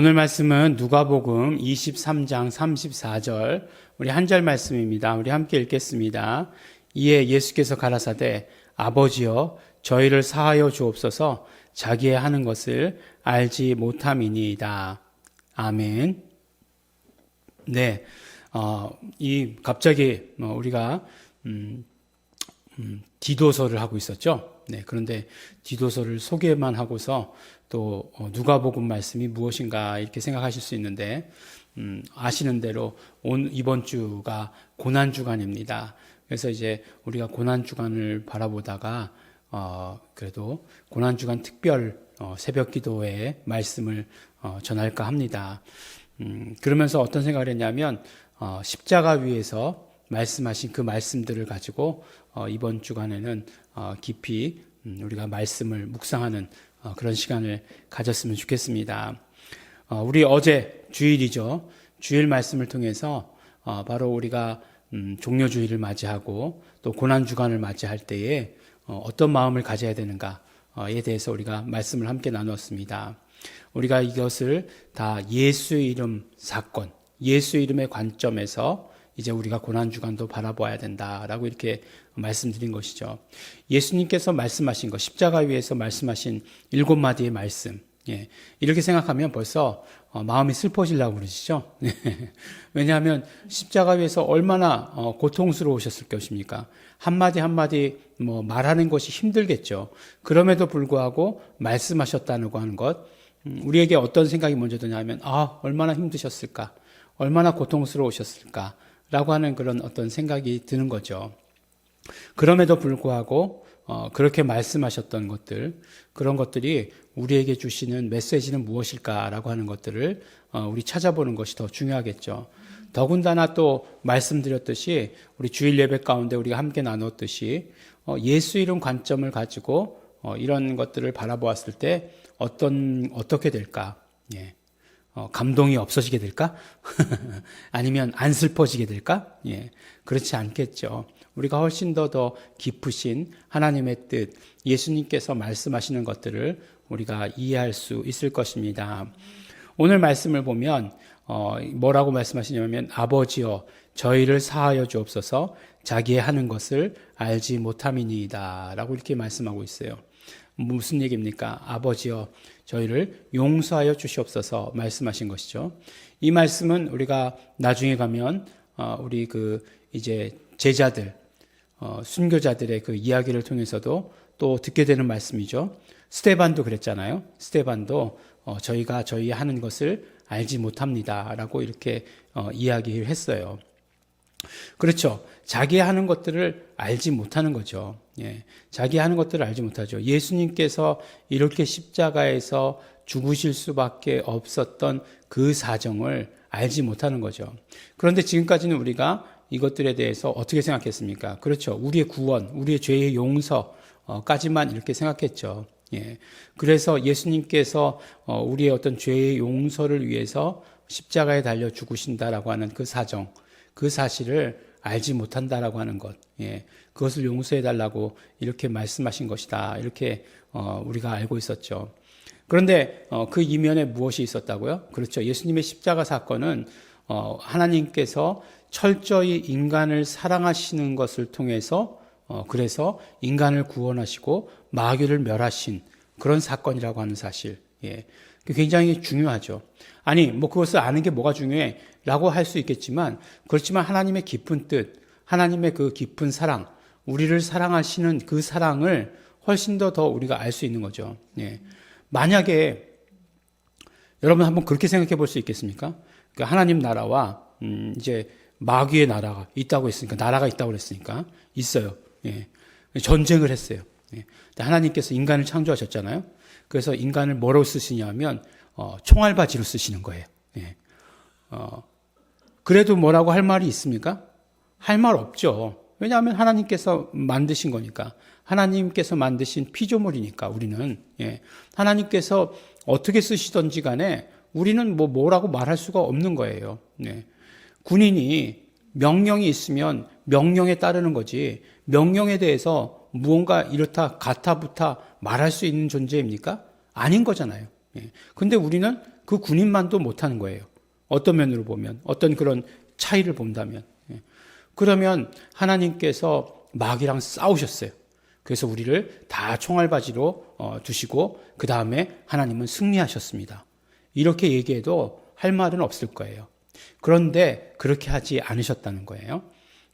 오늘 말씀은 누가복음 23장 34절 우리 한 절 말씀입니다. 우리 함께 읽겠습니다. 이에 예수께서 가라사대 아버지여 저희를 사하여 주옵소서 자기의 하는 것을 알지 못함이니이다. 아멘. 네, 어, 이 갑자기 뭐 우리가 음, 음, 디도서를 하고 있었죠. 네, 그런데 디도서를 소개만 하고서 또 어, 누가복음 말씀이 무엇인가 이렇게 생각하실 수 있는데 음, 아시는 대로 온 이번 주가 고난 주간입니다. 그래서 이제 우리가 고난 주간을 바라보다가 어, 그래도 고난 주간 특별 어, 새벽 기도회 말씀을 어, 전할까 합니다. 음, 그러면서 어떤 생각을 했냐면 어, 십자가 위에서 말씀하신 그 말씀들을 가지고 어, 이번 주간에는 어, 깊이 음, 우리가 말씀을 묵상하는 어, 그런 시간을 가졌으면 좋겠습니다. 어, 우리 어제 주일이죠. 주일 말씀을 통해서 어, 바로 우리가 음, 종료 주일을 맞이하고 또 고난 주간을 맞이할 때에 어, 어떤 마음을 가져야 되는가에 대해서 우리가 말씀을 함께 나누었습니다. 우리가 이것을 다 예수 이름 사건, 예수 이름의 관점에서 이제 우리가 고난 주간도 바라봐야 된다라고 이렇게 말씀드린 것이죠. 예수님께서 말씀하신 것, 십자가 위에서 말씀하신 일곱 마디의 말씀, 예, 이렇게 생각하면 벌써 어, 마음이 슬퍼지려고 그러시죠. 왜냐하면 십자가 위에서 얼마나 어, 고통스러우셨을 것입니까? 한마디 한마디 뭐 말하는 것이 힘들겠죠. 그럼에도 불구하고 말씀하셨다고 하는 것, 음, 우리에게 어떤 생각이 먼저 드냐면, 아, 얼마나 힘드셨을까? 얼마나 고통스러우셨을까? 라고 하는 그런 어떤 생각이 드는 거죠. 그럼에도 불구하고 어, 그렇게 말씀하셨던 것들 그런 것들이 우리에게 주시는 메시지는 무엇일까라고 하는 것들을 어, 우리 찾아보는 것이 더 중요하겠죠. 더군다나 또 말씀드렸듯이 우리 주일 예배 가운데 우리가 함께 나눴듯이 어, 예수 이름 관점을 가지고 어, 이런 것들을 바라보았을 때 어떤 어떻게 될까? 예. 어, 감동이 없어지게 될까? 아니면 안 슬퍼지게 될까? 예, 그렇지 않겠죠. 우리가 훨씬 더 더 깊으신 하나님의 뜻, 예수님께서 말씀하시는 것들을 우리가 이해할 수 있을 것입니다. 오늘 말씀을 보면 어, 뭐라고 말씀하시냐면 아버지여 저희를 사하여 주옵소서 자기의 하는 것을 알지 못함이니이다 라고 이렇게 말씀하고 있어요. 무슨 얘기입니까? 아버지여 저희를 용서하여 주시옵소서 말씀하신 것이죠. 이 말씀은 우리가 나중에 가면 어, 우리 그 이제 제자들 어, 순교자들의 그 이야기를 통해서도 또 듣게 되는 말씀이죠. 스테반도 그랬잖아요. 스테반도 어, 저희가 저희 하는 것을 알지 못합니다 라고 이렇게 이야기를 했어요. 그렇죠. 자기 하는 것들을 알지 못하는 거죠. 예. 자기 하는 것들을 알지 못하죠. 예수님께서 이렇게 십자가에서 죽으실 수밖에 없었던 그 사정을 알지 못하는 거죠. 그런데 지금까지는 우리가 이것들에 대해서 어떻게 생각했습니까? 그렇죠. 우리의 구원, 우리의 죄의 용서까지만 이렇게 생각했죠. 예. 그래서 예수님께서 어, 우리의 어떤 죄의 용서를 위해서 십자가에 달려 죽으신다라고 하는 그 사정, 그 사실을 알지 못한다라고 하는 것, 예, 그것을 용서해 달라고 이렇게 말씀하신 것이다. 이렇게 어, 우리가 알고 있었죠. 그런데 어, 그 이면에 무엇이 있었다고요? 그렇죠. 예수님의 십자가 사건은 어, 하나님께서 철저히 인간을 사랑하시는 것을 통해서 어, 그래서 인간을 구원하시고 마귀를 멸하신 그런 사건이라고 하는 사실. 예. 굉장히 중요하죠. 아니, 뭐 그것을 아는 게 뭐가 중요해? 라고 할 수 있겠지만, 그렇지만 하나님의 깊은 뜻, 하나님의 그 깊은 사랑, 우리를 사랑하시는 그 사랑을 훨씬 더 더 우리가 알 수 있는 거죠. 예. 만약에, 여러분 한번 그렇게 생각해 볼 수 있겠습니까? 그 하나님 나라와, 음, 이제 마귀의 나라가 있다고 했으니까, 나라가 있다고 그랬으니까, 있어요. 예. 전쟁을 했어요. 예. 하나님께서 인간을 창조하셨잖아요. 그래서 인간을 뭐로 쓰시냐면 어, 총알바지로 쓰시는 거예요. 예. 어, 그래도 뭐라고 할 말이 있습니까? 할 말 없죠. 왜냐하면 하나님께서 만드신 거니까. 하나님께서 만드신 피조물이니까 우리는 예. 하나님께서 어떻게 쓰시던지 간에 우리는 뭐 뭐라고 말할 수가 없는 거예요. 예. 군인이 명령이 있으면 명령에 따르는 거지 명령에 대해서 무언가 이렇다 가타부타 말할 수 있는 존재입니까? 아닌 거잖아요. 예. 근데 우리는 그 군인만도 못하는 거예요. 어떤 면으로 보면 어떤 그런 차이를 본다면 예. 그러면 하나님께서 마귀랑 싸우셨어요. 그래서 우리를 다 총알바지로 어, 두시고 그 다음에 하나님은 승리하셨습니다. 이렇게 얘기해도 할 말은 없을 거예요. 그런데 그렇게 하지 않으셨다는 거예요.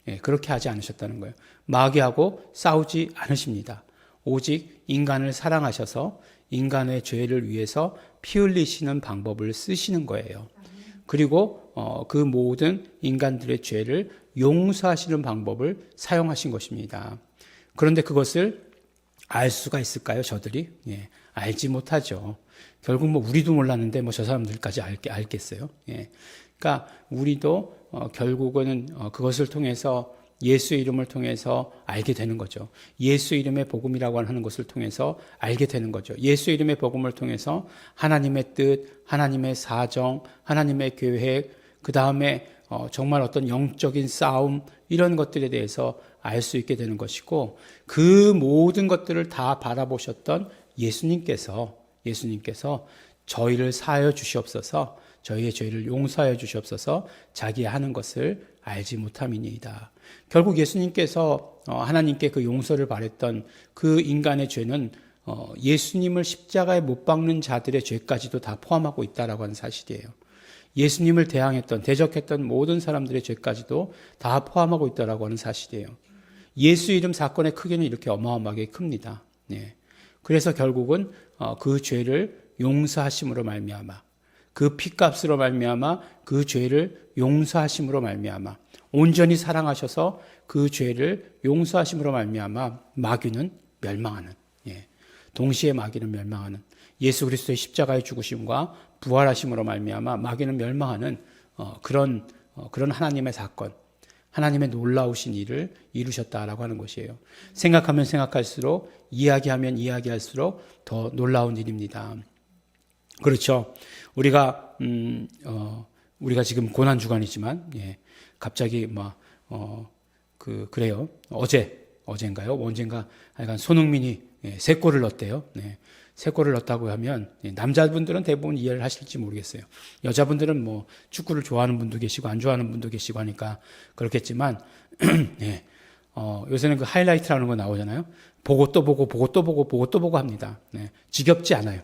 예, 그렇게 하지 않으셨다는 거예요. 마귀하고 싸우지 않으십니다. 오직 인간을 사랑하셔서 인간의 죄를 위해서 피 흘리시는 방법을 쓰시는 거예요. 그리고 어, 그 모든 인간들의 죄를 용서하시는 방법을 사용하신 것입니다. 그런데 그것을 알 수가 있을까요, 저들이? 예, 알지 못하죠. 결국 뭐 우리도 몰랐는데 뭐 저 사람들까지 알, 알겠어요. 예. 그러니까 우리도 어, 결국은 어, 그것을 통해서 예수 이름을 통해서 알게 되는 거죠. 예수 이름의 복음이라고 하는 것을 통해서 알게 되는 거죠. 예수 이름의 복음을 통해서 하나님의 뜻, 하나님의 사정, 하나님의 계획, 그 다음에 어, 정말 어떤 영적인 싸움 이런 것들에 대해서 알 수 있게 되는 것이고 그 모든 것들을 다 바라보셨던 예수님께서 예수님께서 저희를 사하여 주시옵소서 저희의 죄를 용서하여 주시옵소서 자기 하는 것을 알지 못함이니이다. 결국 예수님께서 어, 하나님께 그 용서를 바랬던 그 인간의 죄는 어, 예수님을 십자가에 못 박는 자들의 죄까지도 다 포함하고 있다라고 하는 사실이에요. 예수님을 대항했던 대적했던 모든 사람들의 죄까지도 다 포함하고 있다라고 하는 사실이에요. 예수 이름 사건의 크기는 이렇게 어마어마하게 큽니다. 네. 그래서 결국은 어, 그 죄를 용서하심으로 말미암아 그 피값으로 말미암아 그 죄를 용서하심으로 말미암아 온전히 사랑하셔서 그 죄를 용서하심으로 말미암아 마귀는 멸망하는 예. 동시에 마귀는 멸망하는 예수 그리스도의 십자가의 죽으심과 부활하심으로 말미암아 마귀는 멸망하는 어, 그런 어, 그런 하나님의 사건 하나님의 놀라우신 일을 이루셨다라고 하는 것이에요. 생각하면 생각할수록 이야기하면 이야기할수록 더 놀라운 일입니다. 그렇죠. 우리가 음, 어, 우리가 지금 고난 주간이지만 예, 갑자기 뭐어그 그래요. 어제 어젠가요? 언젠가 하여간 손흥민이 예, 세 골을 넣었대요. 네. 세 골을 넣었다고 하면 예, 남자분들은 대부분 이해를 하실지 모르겠어요. 여자분들은 뭐 축구를 좋아하는 분도 계시고 안 좋아하는 분도 계시고 하니까 그렇겠지만 예. 어, 요새는 그 하이라이트라는 거 나오잖아요. 보고 또 보고 보고 또 보고 보고 또 보고 합니다. 네. 지겹지 않아요.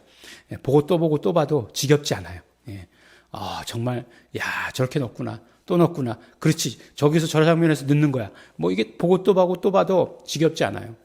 예, 보고 또 보고 또 봐도 지겹지 않아요. 예. 아, 정말, 야, 저렇게 넣구나. 또 넣구나. 그렇지. 저기서 저런 장면에서 넣는 거야. 뭐 이게 보고 또 보고 또 봐도 지겹지 않아요.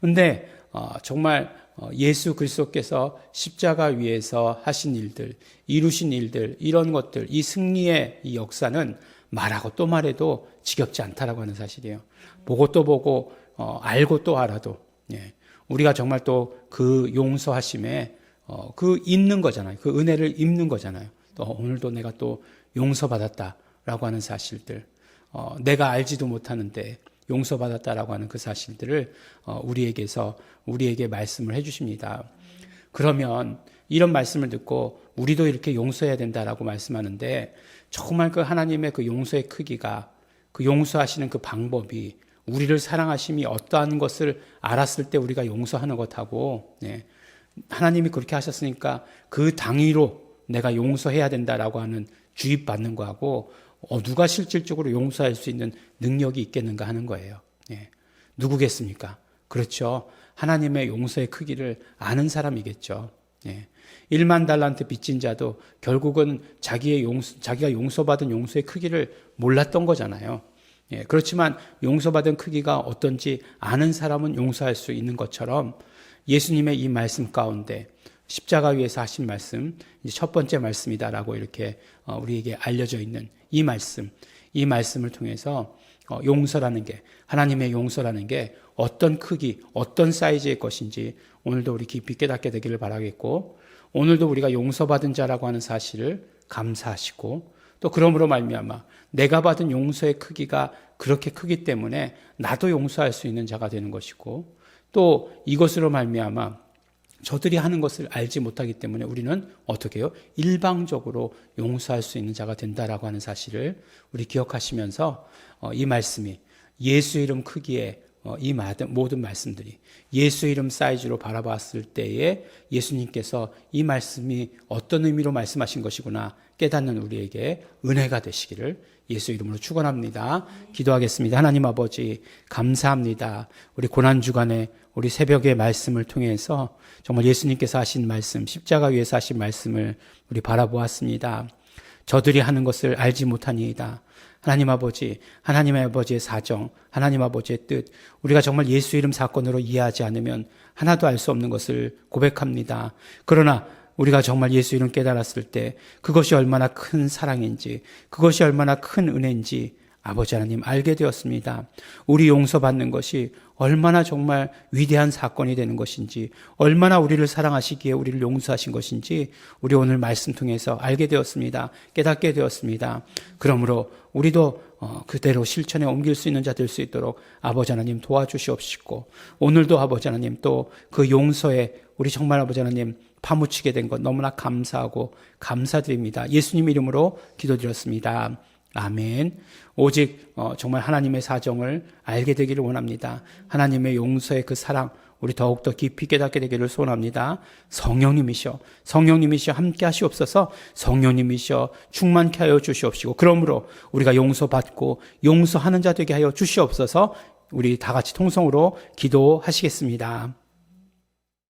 근데, 어, 정말, 어, 예수 그리스도께서 십자가 위에서 하신 일들, 이루신 일들, 이런 것들, 이 승리의 이 역사는 말하고 또 말해도 지겹지 않다라고 하는 사실이에요. 보고 또 보고, 어, 알고 또 알아도, 예. 우리가 정말 또 그 용서하심에 어, 그 있는 거잖아요. 그 은혜를 입는 거잖아요. 또 오늘도 내가 또 용서받았다라고 하는 사실들, 어, 내가 알지도 못하는데 용서받았다라고 하는 그 사실들을 어, 우리에게서 우리에게 말씀을 해주십니다. 그러면 이런 말씀을 듣고 우리도 이렇게 용서해야 된다라고 말씀하는데 정말 그 하나님의 그 용서의 크기가 그 용서하시는 그 방법이 우리를 사랑하심이 어떠한 것을 알았을 때 우리가 용서하는 것하고 네, 하나님이 그렇게 하셨으니까 그 당위로 내가 용서해야 된다라고 하는 주입받는 거하고 어, 누가 실질적으로 용서할 수 있는 능력이 있겠는가 하는 거예요. 예. 누구겠습니까? 그렇죠. 하나님의 용서의 크기를 아는 사람이겠죠. 예. 1만 달란트 빚진 자도 결국은 자기의 용서, 자기가 용서받은 용서의 크기를 몰랐던 거잖아요. 예. 그렇지만 용서받은 크기가 어떤지 아는 사람은 용서할 수 있는 것처럼 예수님의 이 말씀 가운데 십자가 위에서 하신 말씀, 첫 번째 말씀이다라고 이렇게 어, 우리에게 알려져 있는 이 말씀, 이 말씀을 통해서 어, 용서라는 게, 하나님의 용서라는 게 어떤 크기, 어떤 사이즈의 것인지 오늘도 우리 깊이 깨닫게 되기를 바라겠고, 오늘도 우리가 용서받은 자라고 하는 사실을 감사하시고, 또 그러므로 말미암아 내가 받은 용서의 크기가 그렇게 크기 때문에 나도 용서할 수 있는 자가 되는 것이고, 또 이것으로 말미암아 저들이 하는 것을 알지 못하기 때문에 우리는 어떻게 해요? 일방적으로 용서할 수 있는 자가 된다라고 하는 사실을 우리 기억하시면서 어, 이 말씀이 예수 이름 크기에 어, 이 모든 모든 말씀들이 예수 이름 사이즈로 바라봤을 때에 예수님께서 이 말씀이 어떤 의미로 말씀하신 것이구나 깨닫는 우리에게 은혜가 되시기를 예수 이름으로 축원합니다. 기도하겠습니다. 하나님 아버지 감사합니다. 우리 고난 주간에 우리 새벽의 말씀을 통해서 정말 예수님께서 하신 말씀, 십자가 위에서 하신 말씀을 우리 바라보았습니다. 저들이 하는 것을 알지 못하니이다. 하나님 아버지, 하나님의 아버지의 사정, 하나님 아버지의 뜻, 우리가 정말 예수 이름 사건으로 이해하지 않으면 하나도 알 수 없는 것을 고백합니다. 그러나 우리가 정말 예수 이름 깨달았을 때 그것이 얼마나 큰 사랑인지, 그것이 얼마나 큰 은혜인지 아버지 하나님 알게 되었습니다. 우리 용서받는 것이 얼마나 정말 위대한 사건이 되는 것인지, 얼마나 우리를 사랑하시기에 우리를 용서하신 것인지, 우리 오늘 말씀 통해서 알게 되었습니다. 깨닫게 되었습니다. 그러므로 우리도 어, 그대로 실천에 옮길 수 있는 자 될 수 있도록 아버지 하나님 도와주시옵시고, 오늘도 아버지 하나님 또 그 용서에 우리 정말 아버지 하나님 파묻히게 된 것 너무나 감사하고 감사드립니다. 예수님 이름으로 기도드렸습니다. 아멘. 오직 어, 정말 하나님의 사정을 알게 되기를 원합니다. 하나님의 용서의 그 사랑 우리 더욱더 깊이 깨닫게 되기를 소원합니다. 성령님이셔 성령님이셔 함께 하시옵소서 성령님이셔 충만케 하여 주시옵시고 그러므로 우리가 용서받고 용서하는 자 되게 하여 주시옵소서 우리 다 같이 통성으로 기도하시겠습니다.